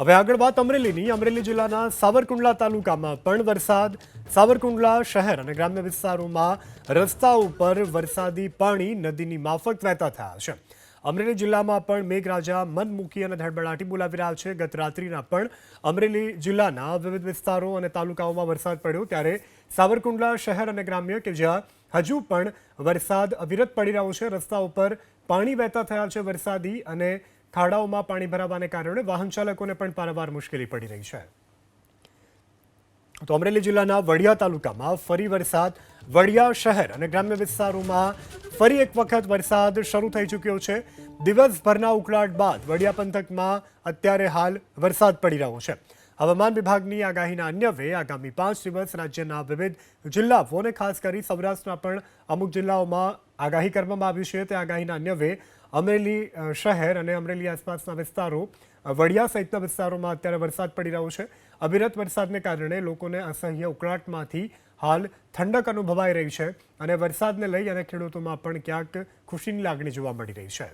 હવે આગળ વાત અમરેલીની. અમરેલી જિલ્લાના સાવરકુંડલા તાલુકામાં પણ વરસાદ. સાવરકુંડલા શહેર અને ગ્રામ્ય વિસ્તારોમાં રસ્તા ઉપર વરસાદી પાણી નદીની માફક વહેતા થયા છે. અમરેલી જિલ્લામાં પણ મેઘરાજા મન મૂકી અને ધડબડાટી બોલાવી રહ્યા છે. ગત રાત્રિના પણ અમરેલી જિલ્લાના વિવિધ વિસ્તારો અને તાલુકાઓમાં વરસાદ પડ્યો ત્યારે સાવરકુંડલા શહેર અને ગ્રામ્ય કે જ્યાં હજુ પણ વરસાદ અવિરત પડી રહ્યો છે. રસ્તા ઉપર પાણી વહેતા થયા છે વરસાદી અને ખાડાઓમાં પાણી ભરાવાને કારણે વાહન ચાલકોને પણ પારાવાર મુશ્કેલી પડી રહી છે. તો અમરેલી જિલ્લાના વડિયા તાલુકામાં ફરી વરસાદ. વડિયા શહેર અને ગ્રામ્ય વિસ્તારોમાં ફરી એક વખત વરસાદ શરૂ થઈ ચૂક્યો છે. દિવસભરના ઉકળાટ બાદ વડિયા પંથકમાં અત્યારે હાલ વરસાદ પડી રહ્યો છે. હવામાન વિભાગની આગાહીના અન્યવે આગામી પાંચ દિવસ રાજ્યના વિવિધ જિલ્લાઓ અને ખાસ કરી સૌરાષ્ટ્રના પણ અમુક જિલ્લાઓમાં આગાહી કરવામાં આવી છે. તે આગાહીના અન્યવે અમરેલી શહેર અને અમરેલી આસપાસના વિસ્તારો વડિયા સહિતના વિસ્તારોમાં અત્યારે વરસાદ પડી રહ્યો છે. અવિરત વરસાદને કારણે લોકોને અસહ્ય ઉકળાટમાંથી હાલ ઠંડક અનુભવાઈ રહી છે અને વરસાદને લઈ અને ખેડૂતોમાં પણ ક્યાંક ખુશીની લાગણી જોવા મળી રહી છે.